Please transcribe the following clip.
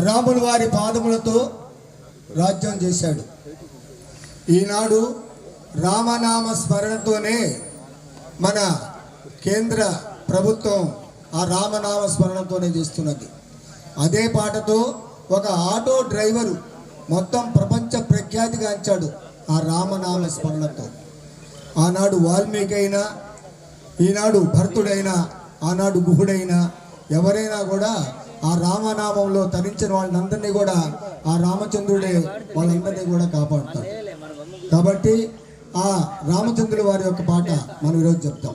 రాముల వారి పాదములతో రాజ్యం చేశాడు. ఈనాడు రామనామ స్మరణతోనే మన కేంద్ర ప్రభుత్వం ఆ రామనామ స్మరణతోనే చేస్తున్నది. అదే పాటతో ఒక ఆటో డ్రైవరు మొత్తం ప్రపంచ ప్రఖ్యాతిగాంచాడు ఆ రామనామ స్మరణతో. ఆనాడు వాల్మీకి అయినా ఈనాడు భర్తుడైనా ఆనాడు గుహుడైనా ఎవరైనా కూడా ఆ రామనామంలో తరించిన వాళ్ళందరినీ కూడా ఆ రామచంద్రుడే వాళ్ళందరినీ కూడా కాపాడుతారు కాబట్టి ఆ రామచంద్రుడు వారి యొక్క పాట మనం ఈరోజు చెప్తాం.